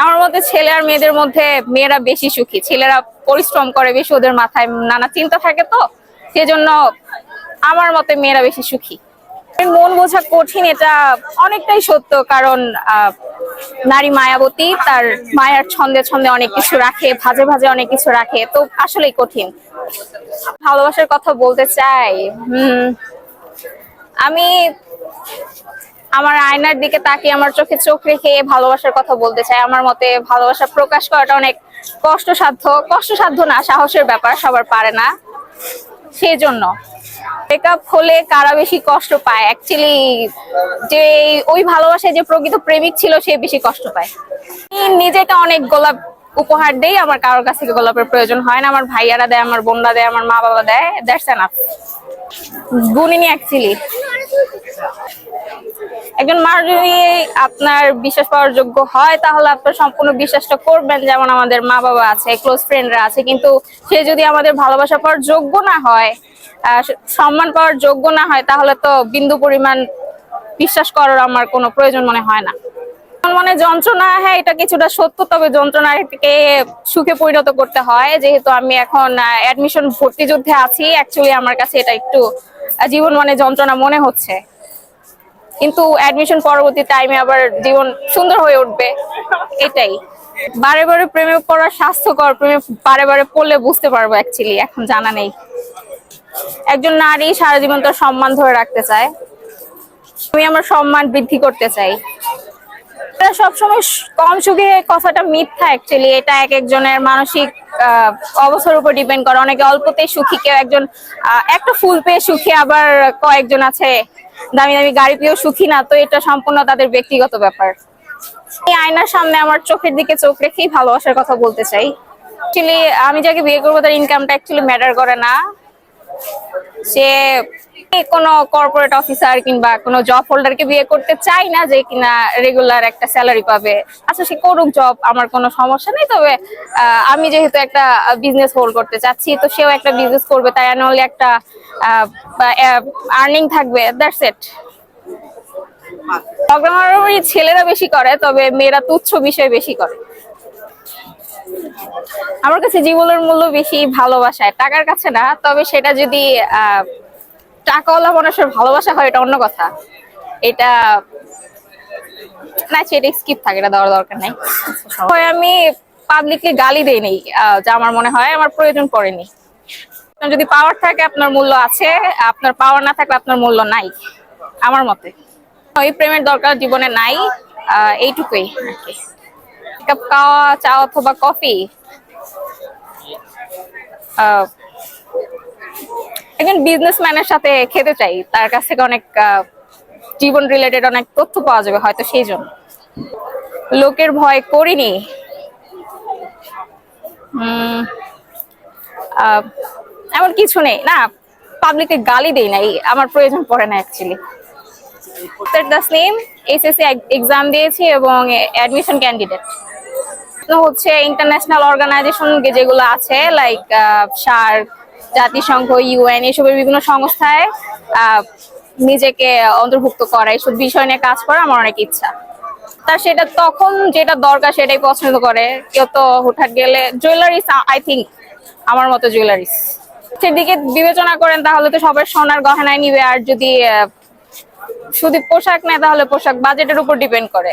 আমার মতে ছেলে আর মেয়েদের মধ্যে মেয়েরা বেশি সুখী। ছেলেরা পরিশ্রম করে বেশি, ওদের মাথায় নানা চিন্তা থাকে তো, সেজন্য আমার মতে মেয়েরা বেশি সুখী। মন বোঝা কঠিন, এটা অনেকটাই সত্য, কারণ নারী মায়াবতী, তার মায়ার ছন্দে ছন্দে অনেক কিছু রাখে, ভাজে ভাজে অনেক কিছু রাখে, তো আসলেই কঠিন। ভালোবাসার কথা বলতে চাই, হুম, আমি আমার আয়নার দিকে তাকিয়ে, আমার চোখে চোখ রেখে ভালোবাসার কথা বলতে চাই। আমার মতে ভালোবাসা প্রকাশ করাটা অনেক কষ্টসাধ্য কষ্টসাধ্য না, সাহসের ব্যাপার, সবার পারে না। সেই জন্য ব্রেকআপ হলে কারা বেশি কষ্ট পায়? অ্যাকচুয়ালি যে ওই ভালোবাসায় যে প্রকৃত প্রেমিক ছিল, সে বেশি কষ্ট পায়। নিজেকে অনেক গোলাপ উপহার দেই, আমার কারোর কাছ থেকে গোলাপের প্রয়োজন হয় না। আমার ভাইয়ারা দেয়, আমার বোনরা দেয়, আমার মা বাবা দেয় দ্যাটস এনাফ গুণিনি অ্যাকচুয়ালি একজন মানুষ যদি আপনার বিশ্বাস পাওয়ার যোগ্য হয়, তাহলে আপনার সম্পূর্ণ বিশ্বাসটা করবেন যেমন আমাদের মা বাবা আছে ক্লোজ ফ্রেন্ডরা আছে, কিন্তু সে যদি আমাদের ভালোবাসা পাওয়ার যোগ্য না হয় সম্মান পাওয়ার যোগ্য না হয়, তাহলে তো বিন্দু পরিমাণ বিশ্বাস করার আমার কোনো প্রয়োজন মনে হয় না। মনে যন্ত্রণা হ্যাঁ এটা কিছুটা সত্য, তবে যন্ত্রণাকে সুখে পরিণত করতে হয়। যেহেতু আমি এখন অ্যাডমিশন ভর্তি যুদ্ধে আছি অ্যাকচুয়ালি আমার কাছে এটা একটু জীবন মানে যন্ত্রণা মনে হচ্ছে। কিন্তু অ্যাডমিশন পরবর্তী টাইমে আবার জীবন সুন্দর হয়ে উঠবে। এটাই। বারে বারে প্রেমে পড়া স্বাস্থ্যকর, প্রেমে বারে বারে পড়লে বুঝতে পারব অ্যাকচুয়ালি এখন জানা নেই। একজন নারী সারা জীবন তার সম্মান ধরে রাখতে চায়। আমি আমার সম্মান বৃদ্ধি করতে চাই। এটা সবসময় কম সুখে কথাটা মিথ্যা অ্যাকচুয়ালি এটা এক একজনের মানসিক অবস্থার উপর ডিপেন্ড করে। অনেকে অল্পতেই সুখী, কেউ একজন একটা ফুল পেয়ে সুখী আবার কয়েকজন আছে দামি দামি গাড়ি পেয়েও সুখী না, তো এটা সম্পূর্ণ তাদের ব্যক্তিগত ব্যাপার। এই আয়নার সামনে আমার চোখের দিকে চোখ রেখেই ভালোবাসার কথা বলতে চাই। আমি যাকে বিয়ে করব, তার ইনকামটা ম্যাটার করে না। সে কোনো কর্পোরেট অফিসার কিংবা কোনো জব হোল্ডারকে বিয়ে করতে চাই না যে কিনা রেগুলার একটা স্যালারি পাবে। আচ্ছা সে করুক জব আমার কোনো সমস্যা নেই। তবে আমি যেহেতু একটা বিজনেস হোল্ড করতে চাচ্ছি তো সেও একটা বিজনেস করবে তাই অ্যানুয়ালি একটা আর্নিং থাকবে। দ্যাটস ইট প্রোগ্রামার ছেলেরা বেশি করে তবে মেয়েরা তুচ্ছ বিষয় বেশি করে। আমার কাছে জীবনের মূল্য বেশি ভালোবাসায়। টাকার কাছে না তবে সেটা যদি আহ, টাকাওয়ালা মানুষের ভালোবাসা হয় এটা অন্য কথা। এটা না সেটা স্কিপ থাকে এটা দেওয়ার দরকার নেই। হয় আমি পাবলিকলি গালি দেই আহ, যা আমার মনে হয় আমার প্রয়োজন পড়েনি। যদি পাওয়ার থাকে আপনার মূল্য আছে আপনার পাওয়ার না থাকলে আপনার মূল্য নাই আমার মতে। ওই প্রেমের দরকার জীবনে নাই এইটুকুই কাপ কাওয়া চা অথবা কফি আহ, একজন বিজনেসম্যানের সাথে খেতে চাই, তার কাছ থেকে অনেক জীবন রিলেটেড অনেক তথ্য পাওয়া যাবে হয়তো সেই জন্য। লোকের ভয় করিনি। এমন কিছু নেই। না পাবলিকে গালি দেই নাই, আমার প্রয়োজন পড়ে না অ্যাকচুয়ালি তাসনিম এসএসসি এক্সাম দিয়েছি এবং অ্যাডমিশন ক্যান্ডিডেট হচ্ছে ইন্টারন্যাশনাল অর্গানাইজেশন যেগুলো আছে লাইক সার্ক জাতিসংঘ, ইউএন এসবের বিভিন্ন সংস্থায় নিজেকে অন্তর্ভুক্ত করা এইসব বিষয় নিয়ে কাজ করা আমার অনেক ইচ্ছা। তার সেটা তখন যেটা দরকার সেটাই পছন্দ করে। কেউ তো হুটহাট গেলে জুয়েলারিস আই থিঙ্ক আমার মতো জুয়েলারিস সেদিকে বিবেচনা করেন তাহলে তো সবাই সোনার গহনায় নিবে। আর যদি শুধু পোশাক নেয় তাহলে পোশাক বাজেটের উপর ডিপেন্ড করে।